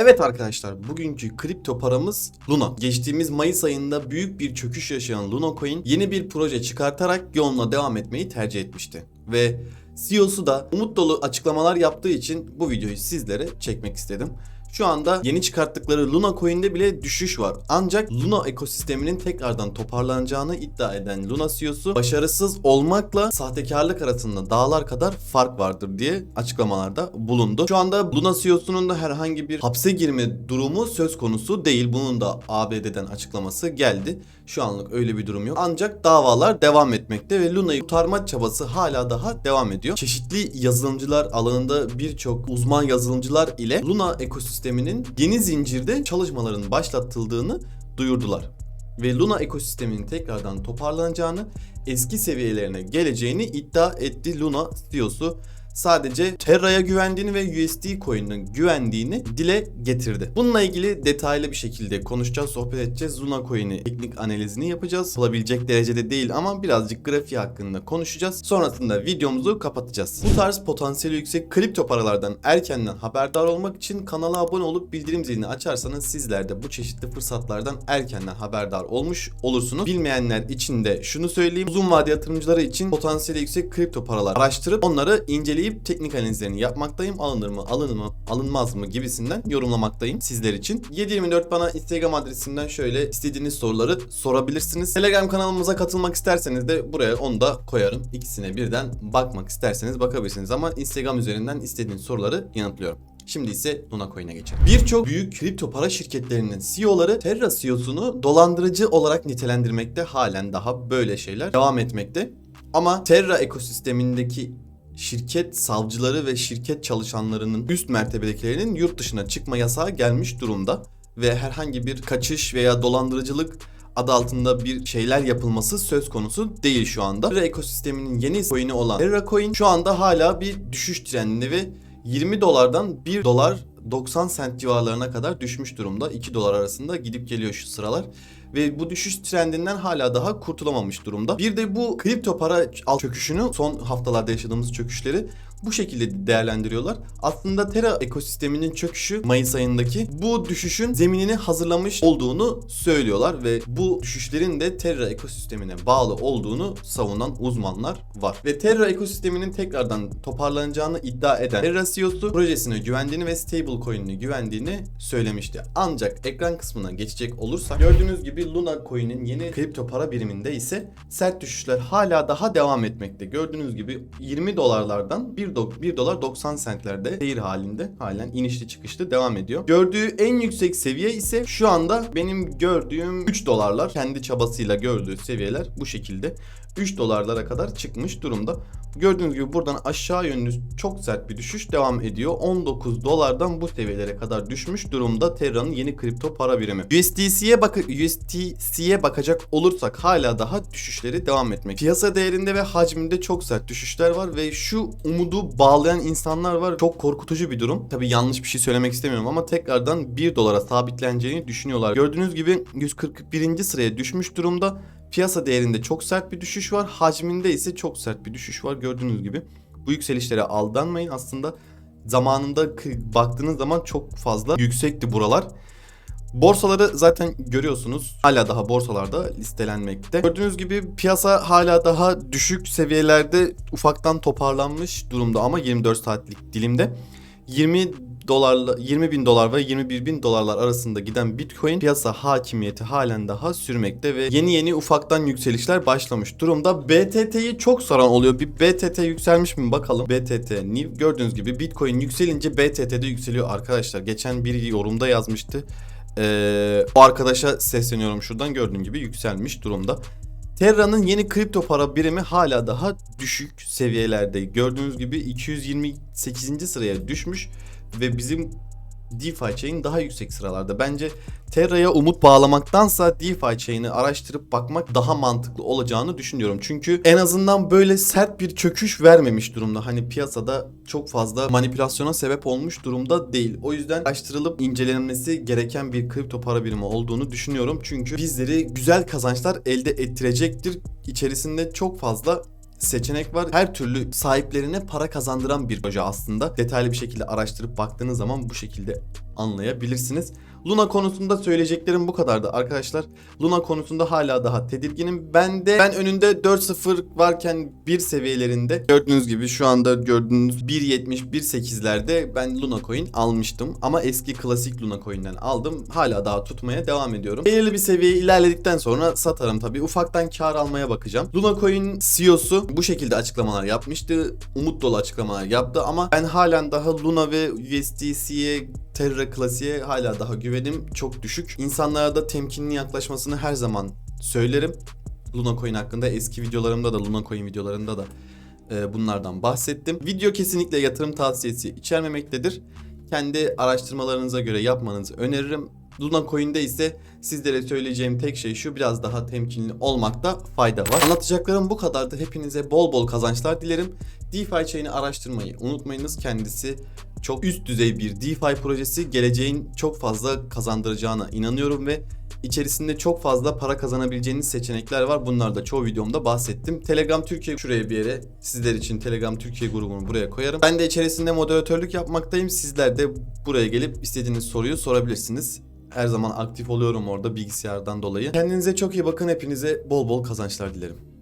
Evet arkadaşlar bugünkü kripto paramız Luna. Geçtiğimiz Mayıs ayında büyük bir çöküş yaşayan Luna Coin yeni bir proje çıkartarak yoluna devam etmeyi tercih etmişti. Ve CEO'su da umut dolu açıklamalar yaptığı için bu videoyu sizlere çekmek istedim. Şu anda yeni çıkarttıkları Luna Coin'de bile düşüş var. Ancak Luna ekosisteminin tekrardan toparlanacağını iddia eden Luna CEO'su başarısız olmakla sahtekarlık arasında dağlar kadar fark vardır diye açıklamalarda bulundu. Şu anda Luna CEO'sunun da herhangi bir hapse girme durumu söz konusu değil. Bunun da ABD'den açıklaması geldi. Şu anlık öyle bir durum yok. Ancak davalar devam etmekte ve Luna'yı kurtarma çabası hala daha devam ediyor. Çeşitli yazılımcılar alanında birçok uzman yazılımcılar ile Luna ekosisteminin yeni zincirde çalışmaların başlatıldığını duyurdular. Ve Luna ekosisteminin tekrardan toparlanacağını, eski seviyelerine geleceğini iddia etti Luna CEO'su sadece Terra'ya güvendiğini ve USD coin'ine güvendiğini dile getirdi. Bununla ilgili detaylı bir şekilde konuşacağız, sohbet edeceğiz. Luna coin'i teknik analizini yapacağız. Olabilecek derecede değil ama birazcık grafiği hakkında konuşacağız. Sonrasında videomuzu kapatacağız. Bu tarz potansiyeli yüksek kripto paralardan erkenden haberdar olmak için kanala abone olup bildirim zilini açarsanız sizler de bu çeşitli fırsatlardan erkenden haberdar olmuş olursunuz. Bilmeyenler için de şunu söyleyeyim. Uzun vade yatırımcıları için potansiyeli yüksek kripto paralar araştırıp onları inceleyip teknik analizlerini yapmaktayım. Alınır mı, alınır mı, alınmaz mı gibisinden yorumlamaktayım sizler için. 724 bana Instagram adresinden şöyle istediğiniz soruları sorabilirsiniz. Telegram kanalımıza katılmak isterseniz de buraya onu da koyarım. İkisine birden bakmak isterseniz bakabilirsiniz ama Instagram üzerinden istediğiniz soruları yanıtlıyorum. Şimdi ise Luna Coin'e geçelim. Birçok büyük kripto para şirketlerinin CEO'ları Terra CEO'sunu dolandırıcı olarak nitelendirmekte halen daha böyle şeyler devam etmekte. Ama Terra ekosistemindeki şirket savcıları ve şirket çalışanlarının üst mertebedekilerinin yurt dışına çıkma yasağı gelmiş durumda ve herhangi bir kaçış veya dolandırıcılık adı altında bir şeyler yapılması söz konusu değil şu anda. Terra ekosisteminin yeni coin'i olan Terra Coin şu anda hala bir düşüş trendinde ve 20 dolardan 1 dolar 90 sent civarlarına kadar düşmüş durumda. 2 dolar arasında gidip geliyor şu sıralar. Ve bu düşüş trendinden hala daha kurtulamamış durumda. Bir de bu kripto para çöküşünü son haftalarda yaşadığımız çöküşleri bu şekilde değerlendiriyorlar. Aslında Terra ekosisteminin çöküşü Mayıs ayındaki bu düşüşün zeminini hazırlamış olduğunu söylüyorlar ve bu düşüşlerin de Terra ekosistemine bağlı olduğunu savunan uzmanlar var. Ve Terra ekosisteminin tekrardan toparlanacağını iddia eden Terra CEO'su projesine güvendiğini ve stablecoin'ine güvendiğini söylemişti. Ancak ekran kısmına geçecek olursak gördüğünüz gibi Luna Coin'in yeni kripto para biriminde ise sert düşüşler hala daha devam etmekte. Gördüğünüz gibi 20 dolarlardan 1 do- 1 dolar 90 sentlerde seyir halinde halen inişli çıkışlı devam ediyor. Gördüğü en yüksek seviye ise şu anda benim gördüğüm 3 dolarlar. Kendi çabasıyla gördüğü seviyeler bu şekilde. 3 dolarlara kadar çıkmış durumda. Gördüğünüz gibi buradan aşağı yönlü çok sert bir düşüş devam ediyor. 19 dolardan bu seviyelere kadar düşmüş durumda Terra'nın yeni kripto para birimi. USDC'ye bak USDC'ye bakacak olursak hala daha düşüşleri devam etmek. Piyasa değerinde ve hacminde çok sert düşüşler var ve şu umudu bağlayan insanlar var. Çok korkutucu bir durum. Tabi yanlış bir şey söylemek istemiyorum ama tekrardan 1 dolara sabitleneceğini düşünüyorlar. Gördüğünüz gibi 141. sıraya düşmüş durumda. Piyasa değerinde çok sert bir düşüş var. Hacminde ise çok sert bir düşüş var gördüğünüz gibi. Bu yükselişlere aldanmayın. Aslında zamanında baktığınız zaman çok fazla yüksekti buralar. Borsaları zaten görüyorsunuz. Hala daha borsalarda listelenmekte. Gördüğünüz gibi piyasa hala daha düşük seviyelerde ufaktan toparlanmış durumda ama 24 saatlik dilimde. 20 dolarla 20 bin dolar ve 21 bin dolarlar arasında giden Bitcoin piyasa hakimiyeti halen daha sürmekte ve yeni yeni ufaktan yükselişler başlamış durumda. BTT'yi çok soran oluyor. Bir BTT yükselmiş mi bakalım. BTT New gördüğünüz gibi Bitcoin yükselince BTT de yükseliyor arkadaşlar. Geçen biri yorumda yazmıştı. Ee, o arkadaşa sesleniyorum şuradan gördüğün gibi yükselmiş durumda. Terra'nın yeni kripto para birimi hala daha düşük seviyelerde. Gördüğünüz gibi 228. sıraya düşmüş ve bizim DeFi chain daha yüksek sıralarda. Bence Terra'ya umut bağlamaktansa DeFi chain'i araştırıp bakmak daha mantıklı olacağını düşünüyorum. Çünkü en azından böyle sert bir çöküş vermemiş durumda. Hani piyasada çok fazla manipülasyona sebep olmuş durumda değil. O yüzden araştırılıp incelenmesi gereken bir kripto para birimi olduğunu düşünüyorum. Çünkü bizleri güzel kazançlar elde ettirecektir. İçerisinde çok fazla seçenek var. Her türlü sahiplerine para kazandıran bir proje aslında. Detaylı bir şekilde araştırıp baktığınız zaman bu şekilde anlayabilirsiniz. Luna konusunda söyleyeceklerim bu kadardı arkadaşlar. Luna konusunda hala daha tedirginim. Ben de ben önünde 4-0 varken 1 seviyelerinde gördüğünüz gibi şu anda gördüğünüz 1.70 1.8'lerde ben Luna Coin almıştım. Ama eski klasik Luna Coin'den aldım. Hala daha tutmaya devam ediyorum. Belirli bir seviyeye ilerledikten sonra satarım tabii. Ufaktan kar almaya bakacağım. Luna Coin CEO'su bu şekilde açıklamalar yapmıştı. Umut dolu açıklamalar yaptı ama ben halen daha Luna ve USDC'ye Terra Classic'e hala daha güvenim çok düşük. İnsanlara da temkinli yaklaşmasını her zaman söylerim. Luna Coin hakkında eski videolarımda da Luna Coin videolarında da e, bunlardan bahsettim. Video kesinlikle yatırım tavsiyesi içermemektedir. Kendi araştırmalarınıza göre yapmanızı öneririm. Luna Coin'de ise sizlere söyleyeceğim tek şey şu biraz daha temkinli olmakta fayda var. Anlatacaklarım bu kadardı. Hepinize bol bol kazançlar dilerim. DeFi chain'i araştırmayı unutmayınız. Kendisi çok üst düzey bir DeFi projesi. Geleceğin çok fazla kazandıracağına inanıyorum ve içerisinde çok fazla para kazanabileceğiniz seçenekler var. Bunlar da çoğu videomda bahsettim. Telegram Türkiye şuraya bir yere sizler için Telegram Türkiye grubunu buraya koyarım. Ben de içerisinde moderatörlük yapmaktayım. Sizler de buraya gelip istediğiniz soruyu sorabilirsiniz. Her zaman aktif oluyorum orada bilgisayardan dolayı. Kendinize çok iyi bakın. Hepinize bol bol kazançlar dilerim.